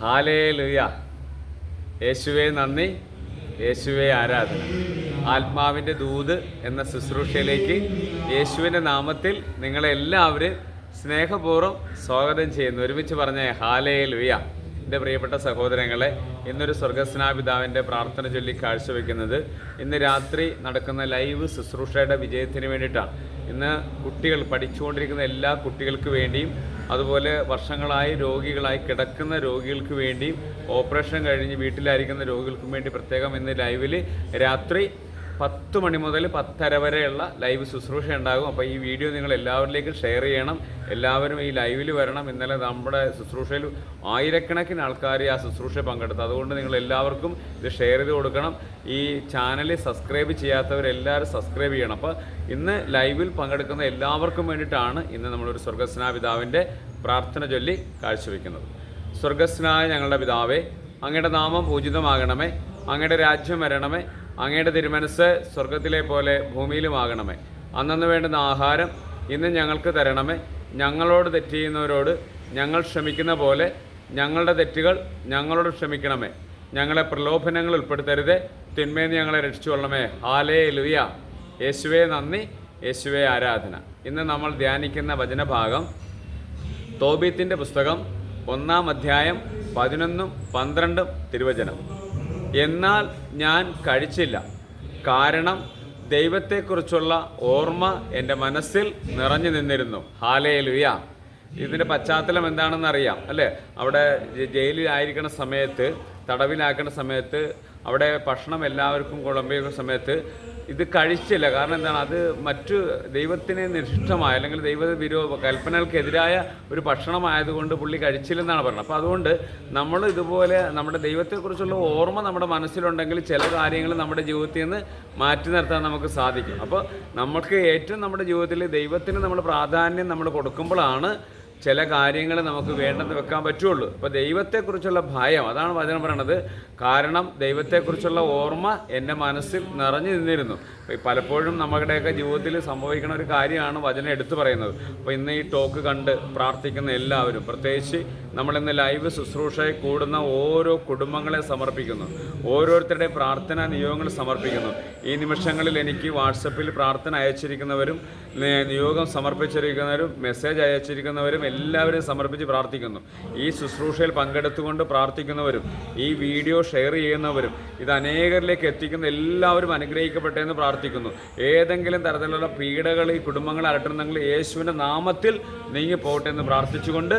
ഹാലേ ലുയ യേശുവെ നന്ദി. യേശുവെ ആരാധന. ആത്മാവിന്റെ ദൂത് എന്ന ശുശ്രൂഷയിലേക്ക് യേശുവിന്റെ നാമത്തിൽ നിങ്ങളെല്ലാവരും സ്നേഹപൂർവം സ്വാഗതം ചെയ്യുന്നു. ഒരുമിച്ച് പറഞ്ഞ ഹാലേ ലുയ എന്റെ പ്രിയപ്പെട്ട സഹോദരങ്ങളെ ഇന്നൊരു സ്വർഗസ്നാപിതാവിന്റെ പ്രാർത്ഥന ചൊല്ലി കാഴ്ചവെക്കുന്നത് ഇന്ന് രാത്രി നടക്കുന്ന ലൈവ് ശുശ്രൂഷയുടെ വിജയത്തിന് വേണ്ടിയിട്ടാണ്. ഇന്ന് കുട്ടികൾ പഠിച്ചുകൊണ്ടിരിക്കുന്ന എല്ലാ കുട്ടികൾക്ക് വേണ്ടിയും അതുപോലെ വർഷങ്ങളായി രോഗികളായി കിടക്കുന്ന രോഗികൾക്ക് വേണ്ടി ഓപ്പറേഷൻ കഴിഞ്ഞ് വീട്ടിലായിരിക്കുന്ന രോഗികൾക്കും വേണ്ടി പ്രത്യേകം ഇന്ന് ലൈവിൽ രാത്രി പത്ത് മണി മുതൽ പത്തര വരെയുള്ള ലൈവ് ശുശ്രൂഷ ഉണ്ടാകും. അപ്പോൾ ഈ വീഡിയോ നിങ്ങൾ എല്ലാവരിലേക്കും ഷെയർ ചെയ്യണം. എല്ലാവരും ഈ ലൈവിൽ വരണം. ഇന്നലെ നമ്മുടെ ശുശ്രൂഷയിൽ ആയിരക്കണക്കിന് ആൾക്കാർ ആ ശുശ്രൂഷ പങ്കെടുത്തു. അതുകൊണ്ട് നിങ്ങൾ എല്ലാവർക്കും ഇത് ഷെയർ ചെയ്ത് കൊടുക്കണം. ഈ ചാനൽ സബ്സ്ക്രൈബ് ചെയ്യാത്തവരെല്ലാവരും സബ്സ്ക്രൈബ് ചെയ്യണം. അപ്പോൾ ഇന്ന് ലൈവിൽ പങ്കെടുക്കുന്ന എല്ലാവർക്കും വേണ്ടിയിട്ടാണ് ഇന്ന് നമ്മളൊരു സ്വർഗസ്നാപിതാവിന്റെ പ്രാർത്ഥന ചൊല്ലി കാഴ്ചവെക്കുന്നത്. സ്വർഗസ്നായ ഞങ്ങളുടെ പിതാവേ അങ്ങയുടെ നാമം പൂജിതമാകണമേ. അങ്ങയുടെ രാജ്യം വരണമേ. അങ്ങയുടെ തിരുമനസ് സ്വർഗത്തിലെ പോലെ ഭൂമിയിലുമാകണമേ. അന്നു വേണ്ടുന്ന ആഹാരം ഇന്ന് ഞങ്ങൾക്ക് തരണമേ. ഞങ്ങളോട് തെറ്റ് ചെയ്യുന്നവരോട് ഞങ്ങൾ ക്ഷമിക്കുന്ന പോലെ ഞങ്ങളുടെ തെറ്റുകൾ ഞങ്ങളോട് ക്ഷമിക്കണമേ. ഞങ്ങളെ പ്രലോഭനങ്ങൾ ഉൾപ്പെടുത്തരുത്. തിന്മേന്ന് ഞങ്ങളെ രക്ഷിച്ചുകൊള്ളണമേ ഹാലേ ലുയ യേശുവേ നന്ദി യേശുവേ ആരാധന. ഇന്ന് നമ്മൾ ധ്യാനിക്കുന്ന വചനഭാഗം തോബീത്തിന്റെ പുസ്തകം ഒന്നാം അധ്യായം പതിനൊന്നും പന്ത്രണ്ടും തിരുവചനം. എന്നാൽ ഞാൻ കഴിച്ചില്ല. കാരണം ദൈവത്തെക്കുറിച്ചുള്ള ഓർമ്മ എന്റെ മനസ്സിൽ നിറഞ്ഞു നിന്നിരുന്നു. ഹാലേ ലുയ ഇതിന്റെ പശ്ചാത്തലം എന്താണെന്ന് അറിയാം അല്ലേ? അവിടെ ജയിലിലായിരിക്കുന്ന സമയത്ത് തടവിലാക്കുന്ന സമയത്ത് അവിടെ ഭക്ഷണം എല്ലാവർക്കും കുളമ്പിയ സമയത്ത് ഇത് കഴിച്ചില്ല. കാരണം എന്താണ്? അത് മറ്റു ദൈവത്തിന് നിഷ്ഠമായ അല്ലെങ്കിൽ ദൈവ വിരോ കൽപ്പനകൾക്കെതിരായ ഒരു ഭക്ഷണമായതുകൊണ്ട് പുള്ളി കഴിച്ചില്ലെന്നാണ് പറഞ്ഞത്. അപ്പോൾ അതുകൊണ്ട് നമ്മൾ ഇതുപോലെ നമ്മുടെ ദൈവത്തെക്കുറിച്ചുള്ള ഓർമ്മ നമ്മുടെ മനസ്സിലുണ്ടെങ്കിൽ ചില കാര്യങ്ങൾ നമ്മുടെ ജീവിതത്തിൽ നിന്ന് മാറ്റി നിർത്താൻ നമുക്ക് സാധിക്കും. അപ്പോൾ നമുക്ക് ഏറ്റവും നമ്മുടെ ജീവിതത്തിൽ ദൈവത്തിന് നമ്മൾ പ്രാധാന്യം നമ്മൾ കൊടുക്കുമ്പോഴാണ് ചില കാര്യങ്ങൾ നമുക്ക് വേണ്ടെന്ന് വെക്കാൻ പറ്റുള്ളൂ. അപ്പോൾ ദൈവത്തെക്കുറിച്ചുള്ള ഭയം അതാണ് വചനം പറയണത്. കാരണം ദൈവത്തെക്കുറിച്ചുള്ള ഓർമ്മ എന്റെ മനസ്സിൽ നിറഞ്ഞു നിന്നിരുന്നു. പലപ്പോഴും നമ്മുടെയൊക്കെ ജീവിതത്തിൽ സംഭവിക്കുന്ന ഒരു കാര്യമാണ് വചനം എടുത്തു പറയുന്നത്. അപ്പോൾ ഇന്ന് ഈ ടോക്ക് കണ്ട് പ്രാർത്ഥിക്കുന്ന എല്ലാവരും പ്രത്യേകിച്ച് നമ്മളിന്ന് ലൈവ് ശുശ്രൂഷയിൽ കൂടുന്ന ഓരോ കുടുംബങ്ങളെ സമർപ്പിക്കുന്നു. ഓരോരുത്തരുടെ പ്രാർത്ഥന നിയോഗങ്ങൾ സമർപ്പിക്കുന്നു. ഈ നിമിഷങ്ങളിൽ എനിക്ക് വാട്സപ്പിൽ പ്രാർത്ഥന അയച്ചിരിക്കുന്നവരും നിയോഗം സമർപ്പിച്ചിരിക്കുന്നവരും മെസ്സേജ് അയച്ചിരിക്കുന്നവരും എല്ലാവരെയും സമർപ്പിച്ച് പ്രാർത്ഥിക്കുന്നു. ഈ ശുശ്രൂഷയിൽ പങ്കെടുത്തുകൊണ്ട് പ്രാർത്ഥിക്കുന്നവരും ഈ വീഡിയോ ഷെയർ ചെയ്യുന്നവരും ഇത് അനേകരിലേക്ക് എത്തിക്കുന്ന എല്ലാവരും അനുഗ്രഹിക്കപ്പെട്ടെ എന്ന് പ്രാർത്ഥിക്കുന്നു. ഏതെങ്കിലും തരത്തിലുള്ള പീഡകൾ ഈ കുടുംബങ്ങൾ അലട്ടുന്നെങ്കിൽ യേശുവിന്റെ നാമത്തിൽ നീങ്ങി പോകട്ടെ എന്ന് പ്രാർത്ഥിച്ചുകൊണ്ട്